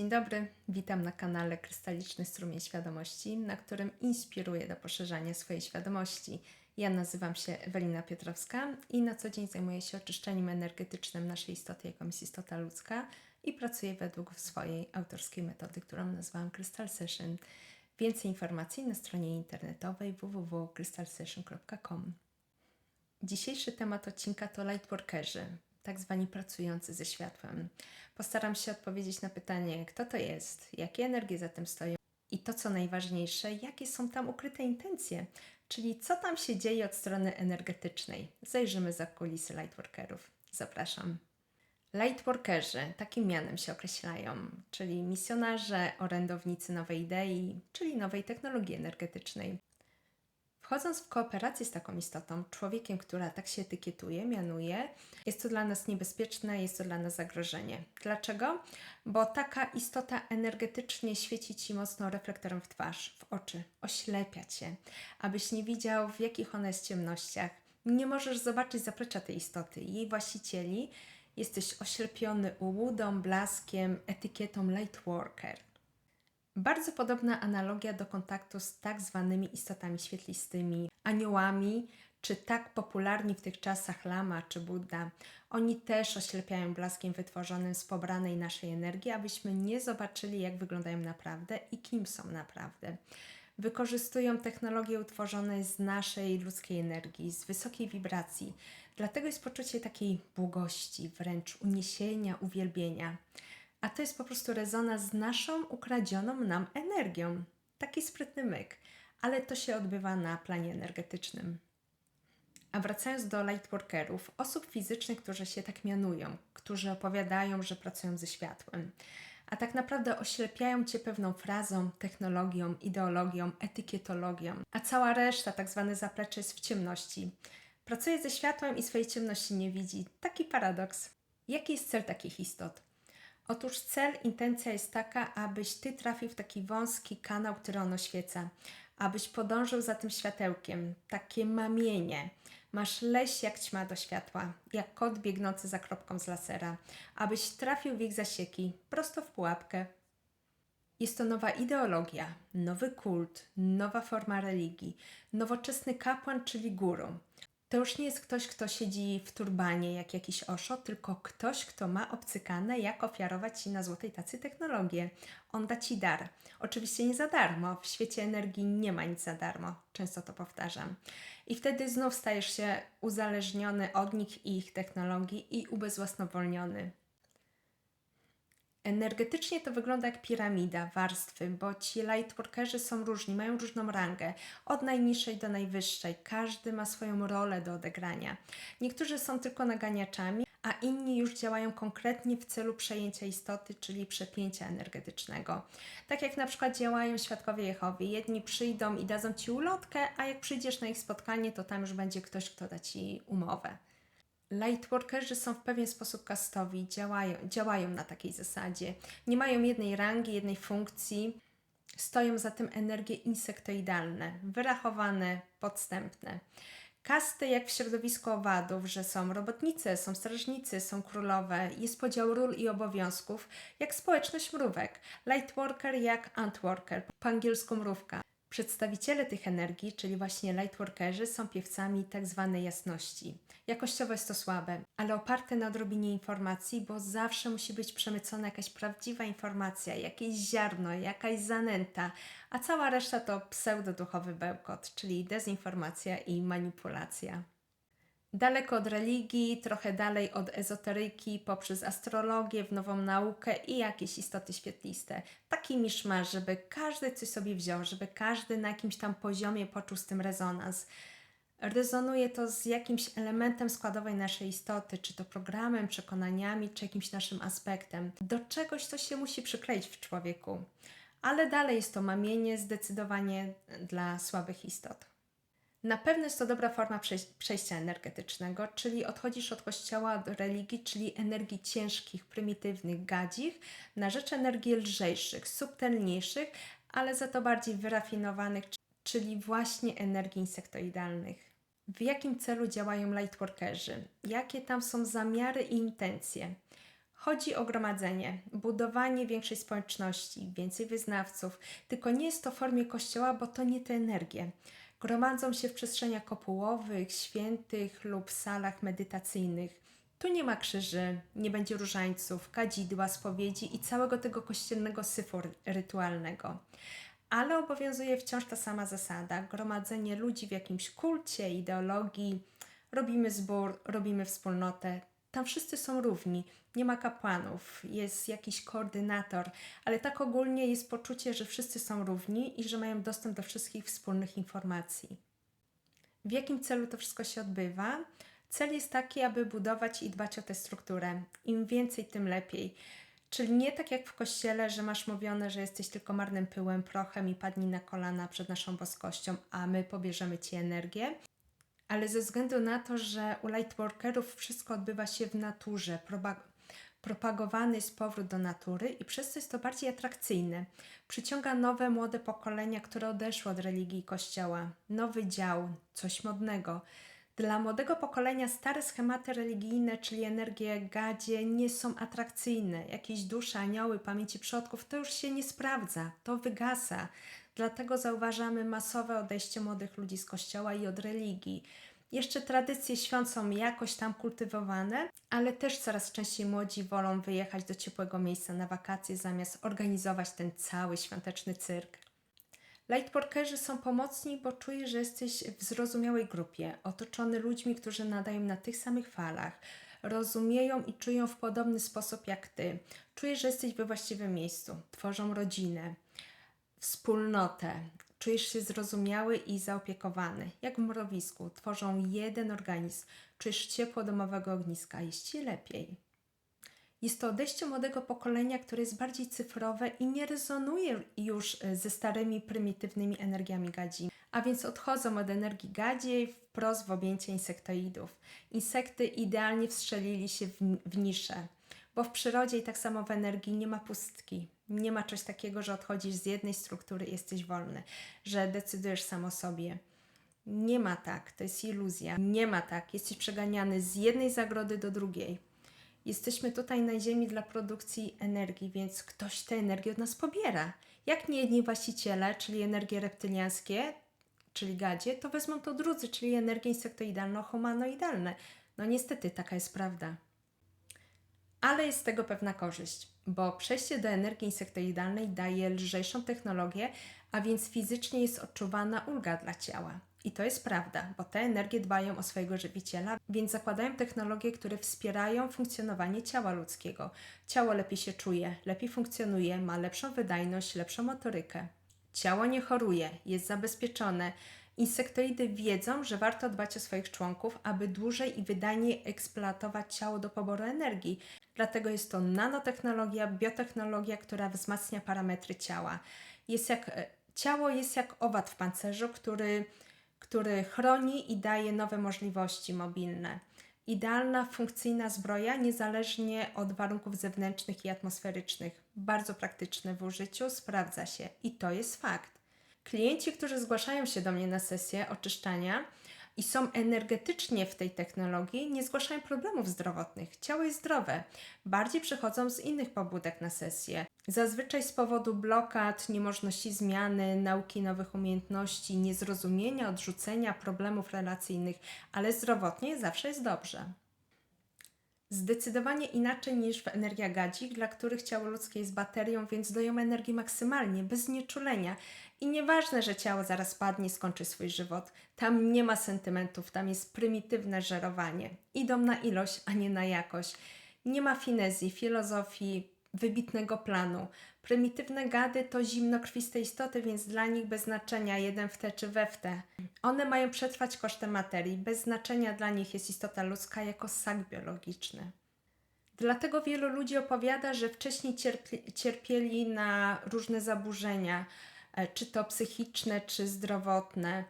Dzień dobry, witam na kanale Krystaliczny Strumień Świadomości, na którym inspiruję do poszerzania swojej świadomości. Ja nazywam się Ewelina Piotrowska i na co dzień zajmuję się oczyszczeniem energetycznym naszej istoty, jaką jest istota ludzka i pracuję według swojej autorskiej metody, którą nazwałam Crystal Session. Więcej informacji na stronie internetowej www.crystalsession.com. Dzisiejszy temat odcinka to lightworkerzy, tak zwani pracujący ze światłem. Postaram się odpowiedzieć na pytanie, kto to jest, jakie energie za tym stoją i to, co najważniejsze, jakie są tam ukryte intencje, czyli co tam się dzieje od strony energetycznej. Zajrzymy za kulisy lightworkerów. Zapraszam. Lightworkerzy, takim mianem się określają, czyli misjonarze, orędownicy nowej idei, czyli nowej technologii energetycznej. Wchodząc w kooperację z taką istotą, człowiekiem, która tak się etykietuje, mianuje, jest to dla nas niebezpieczne, jest to dla nas zagrożenie. Dlaczego? Bo taka istota energetycznie świeci ci mocno reflektorem w twarz, w oczy, oślepia cię, abyś nie widział, w jakich ona jest ciemnościach. Nie możesz zobaczyć zaplecza tej istoty, jej właścicieli. Jesteś oślepiony ułudą, blaskiem, etykietą lightworker. Bardzo podobna analogia do kontaktu z tak zwanymi istotami świetlistymi, aniołami, czy tak popularni w tych czasach Lama czy Buddha. Oni też oślepiają blaskiem wytworzonym z pobranej naszej energii, abyśmy nie zobaczyli, jak wyglądają naprawdę i kim są naprawdę. Wykorzystują technologie utworzone z naszej ludzkiej energii, z wysokiej wibracji. Dlatego jest poczucie takiej błogości, wręcz uniesienia, uwielbienia a to jest po prostu rezonans z naszą ukradzioną nam energią. Taki sprytny myk, ale to się odbywa na planie energetycznym. A wracając do lightworkerów, osób fizycznych, którzy się tak mianują, którzy opowiadają, że pracują ze światłem, a tak naprawdę oślepiają cię pewną frazą, technologią, ideologią, etykietologią, a cała reszta, tak zwane zaplecze, jest w ciemności. Pracuje ze światłem i swojej ciemności nie widzi. Taki paradoks. Jaki jest cel takich istot? Otóż cel, intencja jest taka, abyś ty trafił w taki wąski kanał, który on oświeca, abyś podążył za tym światełkiem, takie mamienie. Masz leś jak ćma do światła, jak kot biegnący za kropką z lasera, abyś trafił w ich zasieki, prosto w pułapkę. Jest to nowa ideologia, nowy kult, nowa forma religii, nowoczesny kapłan, czyli guru. To już nie jest ktoś, kto siedzi w turbanie jak jakiś oszo, tylko ktoś, kto ma obcykane, jak ofiarować Ci na złotej tacy technologię. On da Ci dar. Oczywiście nie za darmo. W świecie energii nie ma nic za darmo. Często to powtarzam. I wtedy znów stajesz się uzależniony od nich i ich technologii i ubezwłasnowolniony. Energetycznie to wygląda jak piramida, warstwy, bo ci lightworkerzy są różni, mają różną rangę, od najniższej do najwyższej. Każdy ma swoją rolę do odegrania. Niektórzy są tylko naganiaczami, a inni już działają konkretnie w celu przejęcia istoty, czyli przepięcia energetycznego. Tak jak na przykład działają świadkowie Jehowy. Jedni przyjdą i dadzą Ci ulotkę, a jak przyjdziesz na ich spotkanie, to tam już będzie ktoś, kto da Ci umowę. Lightworkerzy są w pewien sposób kastowi, działają, działają na takiej zasadzie. Nie mają jednej rangi, jednej funkcji. Stoją za tym energie insektoidalne, wyrachowane, podstępne. Kasty jak w środowisku owadów, że są robotnice, są strażnicy, są królowe, jest podział ról i obowiązków, jak społeczność mrówek. Lightworker jak antworker, po angielsku mrówka. Przedstawiciele tych energii, czyli właśnie lightworkerzy, są piewcami tak zwanej jasności. Jakościowo jest to słabe, ale oparte na odrobinie informacji, bo zawsze musi być przemycona jakaś prawdziwa informacja, jakieś ziarno, jakaś zanęta, a cała reszta to pseudoduchowy bełkot, czyli dezinformacja i manipulacja. Daleko od religii, trochę dalej od ezoteryki, poprzez astrologię, w nową naukę i jakieś istoty świetliste. Taki miszmasz, żeby każdy coś sobie wziął, żeby każdy na jakimś tam poziomie poczuł z tym rezonans. Rezonuje to z jakimś elementem składowej naszej istoty, czy to programem, przekonaniami, czy jakimś naszym aspektem. Do czegoś to się musi przykleić w człowieku. Ale dalej jest to mamienie zdecydowanie dla słabych istot. Na pewno jest to dobra forma przejścia energetycznego, czyli odchodzisz od kościoła, od religii, czyli energii ciężkich, prymitywnych, gadzich, na rzecz energii lżejszych, subtelniejszych, ale za to bardziej wyrafinowanych, czyli właśnie energii insektoidalnych. W jakim celu działają lightworkerzy? Jakie tam są zamiary i intencje? Chodzi o gromadzenie, budowanie większej społeczności, więcej wyznawców, tylko nie jest to w formie kościoła, bo to nie te energie. Gromadzą się w przestrzeniach kopułowych, świętych lub salach medytacyjnych. Tu nie ma krzyży, nie będzie różańców, kadzidła, spowiedzi i całego tego kościelnego syfu ry- rytualnego. Ale obowiązuje wciąż ta sama zasada: gromadzenie ludzi w jakimś kulcie, ideologii. Robimy zbór, robimy wspólnotę. Tam wszyscy są równi, nie ma kapłanów, jest jakiś koordynator, ale tak ogólnie jest poczucie, że wszyscy są równi i że mają dostęp do wszystkich wspólnych informacji. W jakim celu to wszystko się odbywa? Cel jest taki, aby budować i dbać o tę strukturę. Im więcej, tym lepiej. Czyli nie tak jak w kościele, że masz mówione, że jesteś tylko marnym pyłem, prochem i padnij na kolana przed naszą boskością, a my pobierzemy ci energię. Ale ze względu na to, że u lightworkerów wszystko odbywa się w naturze, propagowany jest powrót do natury i przez to jest to bardziej atrakcyjne. Przyciąga nowe, młode pokolenia, które odeszły od religii i kościoła. Nowy dział, coś modnego. Dla młodego pokolenia stare schematy religijne, czyli energie gadzie, nie są atrakcyjne. Jakieś dusze, anioły, pamięci przodków, to już się nie sprawdza, to wygasa. Dlatego zauważamy masowe odejście młodych ludzi z kościoła i od religii. Jeszcze tradycje świąt są jakoś tam kultywowane, ale też coraz częściej młodzi wolą wyjechać do ciepłego miejsca na wakacje zamiast organizować ten cały świąteczny cyrk. Lightworkerzy są pomocni, bo czujesz, że jesteś w zrozumiałej grupie, otoczony ludźmi, którzy nadają na tych samych falach, rozumieją i czują w podobny sposób jak ty. Czujesz, że jesteś we właściwym miejscu, tworzą rodzinę, wspólnotę. Czujesz się zrozumiały i zaopiekowany, jak w mrowisku. Tworzą jeden organizm. Czujesz ciepło domowego ogniska, jest ci lepiej. Jest to odejście młodego pokolenia, które jest bardziej cyfrowe i nie rezonuje już e, ze starymi, prymitywnymi energiami gadzi. A więc odchodzą od energii gadziej wprost w objęcie insektoidów. Insekty idealnie wstrzelili się w, w bo w przyrodzie i tak samo w energii nie ma pustki. Nie ma czegoś takiego, że odchodzisz z jednej struktury i jesteś wolny, że decydujesz sam o sobie. Nie ma tak, to jest iluzja. Nie ma tak, jesteś przeganiany z jednej zagrody do drugiej. Jesteśmy tutaj na Ziemi dla produkcji energii, więc ktoś tę energię od nas pobiera. Jak nie jedni właściciele, czyli energie reptyliańskie, czyli gadzie, to wezmą to drudzy, czyli energie insektoidalno-humanoidalne. No niestety, taka jest prawda. Ale jest z tego pewna korzyść, bo przejście do energii insektoidalnej daje lżejszą technologię, a więc fizycznie jest odczuwana ulga dla ciała. I to jest prawda, bo te energie dbają o swojego żywiciela, więc zakładają technologie, które wspierają funkcjonowanie ciała ludzkiego. Ciało lepiej się czuje, lepiej funkcjonuje, ma lepszą wydajność, lepszą motorykę. Ciało nie choruje, jest zabezpieczone. Insektoidy wiedzą, że warto dbać o swoich członków, aby dłużej i wydajniej eksploatować ciało do poboru energii. Dlatego jest to nanotechnologia, biotechnologia, która wzmacnia parametry ciała. Jest jak, e, ciało jest jak owad w pancerzu, który, który chroni i daje nowe możliwości mobilne. Idealna, funkcyjna zbroja, niezależnie od warunków zewnętrznych i atmosferycznych. Bardzo praktyczne w użyciu, sprawdza się i to jest fakt. Klienci, którzy zgłaszają się do mnie na sesję oczyszczania i są energetycznie w tej technologii, nie zgłaszają problemów zdrowotnych. Ciało jest zdrowe. Bardziej przychodzą z innych pobudek na sesję. Zazwyczaj z powodu blokad, niemożności zmiany, nauki nowych umiejętności, niezrozumienia, odrzucenia, problemów relacyjnych, ale zdrowotnie zawsze jest dobrze. Zdecydowanie inaczej niż w energiach gadzich, dla których ciało ludzkie jest baterią, więc dają energii maksymalnie, bez znieczulenia. I nieważne, że ciało zaraz padnie skończy swój żywot. Tam nie ma sentymentów, tam jest prymitywne żerowanie. Idą na ilość, a nie na jakość. Nie ma finezji, filozofii, wybitnego planu. Prymitywne gady to zimnokrwiste istoty, więc dla nich bez znaczenia jeden w te czy we w te. One mają przetrwać kosztem materii. Bez znaczenia dla nich jest istota ludzka jako sak biologiczny. Dlatego wielu ludzi opowiada, że wcześniej cierpli, cierpieli na różne zaburzenia, czy to psychiczne, czy zdrowotne,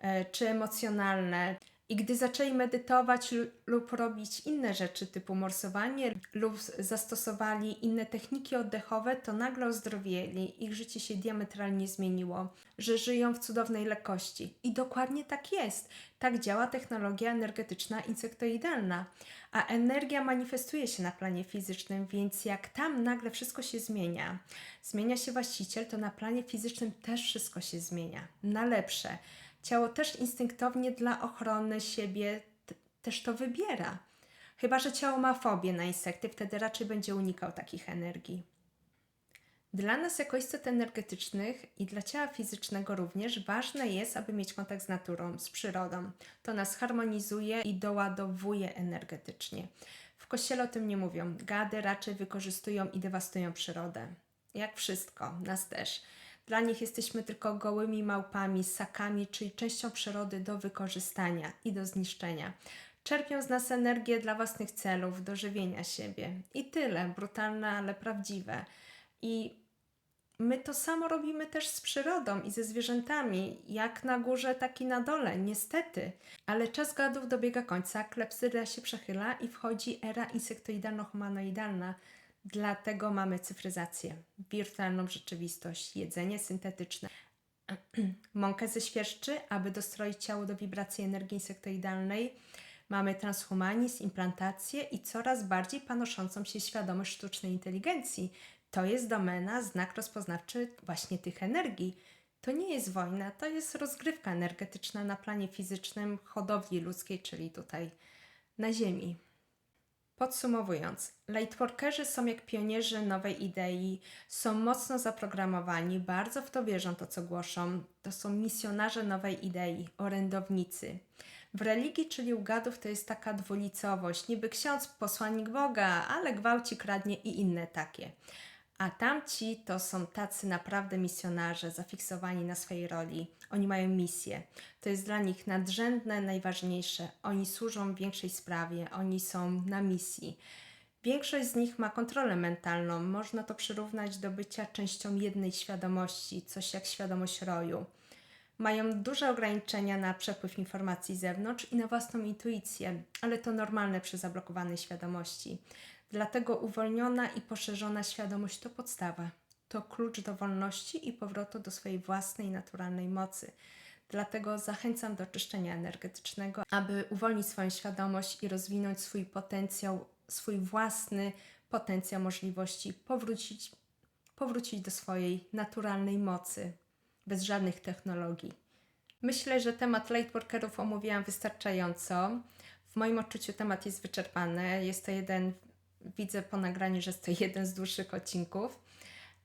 e, czy emocjonalne. I gdy zaczęli medytować lu- lub robić inne rzeczy typu morsowanie lub zastosowali inne techniki oddechowe, to nagle ozdrowieli, ich życie się diametralnie zmieniło, że żyją w cudownej lekkości. I dokładnie tak jest. Tak działa technologia energetyczna insektoidalna. A energia manifestuje się na planie fizycznym, więc jak tam nagle wszystko się zmienia, zmienia się właściciel, to na planie fizycznym też wszystko się zmienia na lepsze. Ciało też instynktownie dla ochrony siebie też to wybiera. Chyba, że ciało ma fobię na insekty, wtedy raczej będzie unikał takich energii. Dla nas jako istot energetycznych i dla ciała fizycznego również ważne jest, aby mieć kontakt z naturą, z przyrodą. To nas harmonizuje i doładowuje energetycznie. W kościele o tym nie mówią. Gady raczej wykorzystują i dewastują przyrodę. Jak wszystko, nas też. Dla nich jesteśmy tylko gołymi małpami, ssakami, czyli częścią przyrody do wykorzystania i do zniszczenia. Czerpią z nas energię dla własnych celów, do żywienia siebie. I tyle, brutalne, ale prawdziwe. I my to samo robimy też z przyrodą i ze zwierzętami, jak na górze, tak i na dole, niestety. Ale czas gadów dobiega końca, klepsydra się przechyla i wchodzi era insektoidalno-humanoidalna. Dlatego mamy cyfryzację, wirtualną rzeczywistość, jedzenie syntetyczne, mąkę ze świerszczy, aby dostroić ciało do wibracji energii insektoidalnej. Mamy transhumanizm, implantację i coraz bardziej panoszącą się świadomość sztucznej inteligencji. To jest domena, znak rozpoznawczy właśnie tych energii. To nie jest wojna, to jest rozgrywka energetyczna na planie fizycznym hodowli ludzkiej, czyli tutaj na Ziemi. Podsumowując, lightworkerzy są jak pionierzy nowej idei, są mocno zaprogramowani, bardzo w to wierzą to, co głoszą. To są misjonarze nowej idei, orędownicy. W religii, czyli u gadów, to jest taka dwulicowość, niby ksiądz, posłannik Boga, ale gwałci, kradnie i inne takie. A tamci to są tacy naprawdę misjonarze, zafiksowani na swojej roli. Oni mają misję. To jest dla nich nadrzędne, najważniejsze. Oni służą większej sprawie, oni są na misji. Większość z nich ma kontrolę mentalną. Można to przyrównać do bycia częścią jednej świadomości, coś jak świadomość roju. Mają duże ograniczenia na przepływ informacji z zewnątrz i na własną intuicję, ale to normalne przy zablokowanej świadomości. Dlatego uwolniona i poszerzona świadomość to podstawa. To klucz do wolności i powrotu do swojej własnej naturalnej mocy. Dlatego zachęcam do czyszczenia energetycznego, aby uwolnić swoją świadomość i rozwinąć swój potencjał, swój własny potencjał możliwości, powrócić, powrócić do swojej naturalnej mocy, bez żadnych technologii. Myślę, że temat lightworkerów omówiłam wystarczająco. W moim odczuciu temat jest wyczerpany. Jest to jeden, widzę po nagraniu, że jest to jeden z dłuższych odcinków.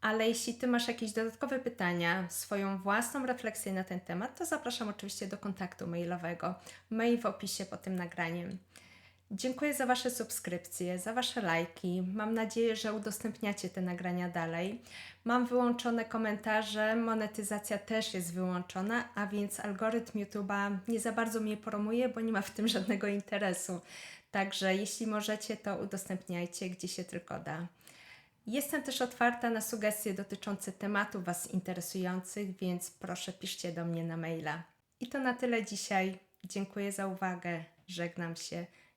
Ale jeśli Ty masz jakieś dodatkowe pytania, swoją własną refleksję na ten temat, to zapraszam oczywiście do kontaktu mailowego. Mail w opisie pod tym nagraniem. Dziękuję za Wasze subskrypcje, za Wasze lajki. Mam nadzieję, że udostępniacie te nagrania dalej. Mam wyłączone komentarze, monetyzacja też jest wyłączona, a więc algorytm YouTube'a nie za bardzo mnie promuje, bo nie ma w tym żadnego interesu. Także jeśli możecie, to udostępniajcie, gdzie się tylko da. Jestem też otwarta na sugestie dotyczące tematów Was interesujących, więc proszę piszcie do mnie na maila. I to na tyle dzisiaj. Dziękuję za uwagę, żegnam się